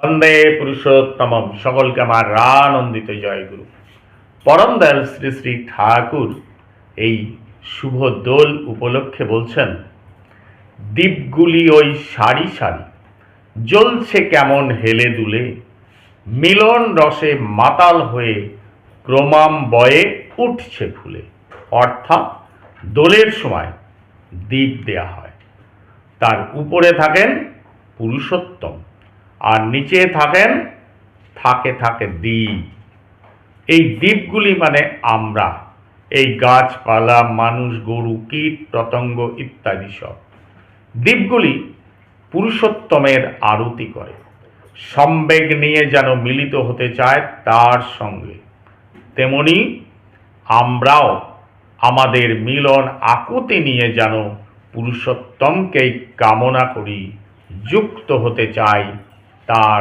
বন্দে পুরুষোত্তমম। সকলকে আমার রানন্দিত জয়গুরু পরম দয়াল শ্রী শ্রী ঠাকুর এই শুভ দোল উপলক্ষে বলছেন, দ্বীপগুলি ওই সারি সারি, জ্বলছে কেমন হেলে দুলে, মিলন রসে মাতাল হয়ে ক্রমাম বয়ে উঠছে ফুলে। অর্থাৎ দোলের সময় দ্বীপ দেয়া হয়। তার উপরে থাকেন পুরুষোত্তম। আর নিচে থাকেন, থাকে থাকে দ্বীপ। এই দ্বীপগুলি মানে আমরা। এই গাছপালা, মানুষ, গরু, কীট পতঙ্গ ইত্যাদি সব। দ্বীপগুলি পুরুষোত্তমের আরতি করে। সম্বেগ নিয়ে যেন মিলিত হতে চায় তার সঙ্গে। তেমনি আমরাও আমাদের মিলন আকুতি নিয়ে যেন পুরুষোত্তমকেই কামনা করি, যুক্ত হতে চাই তার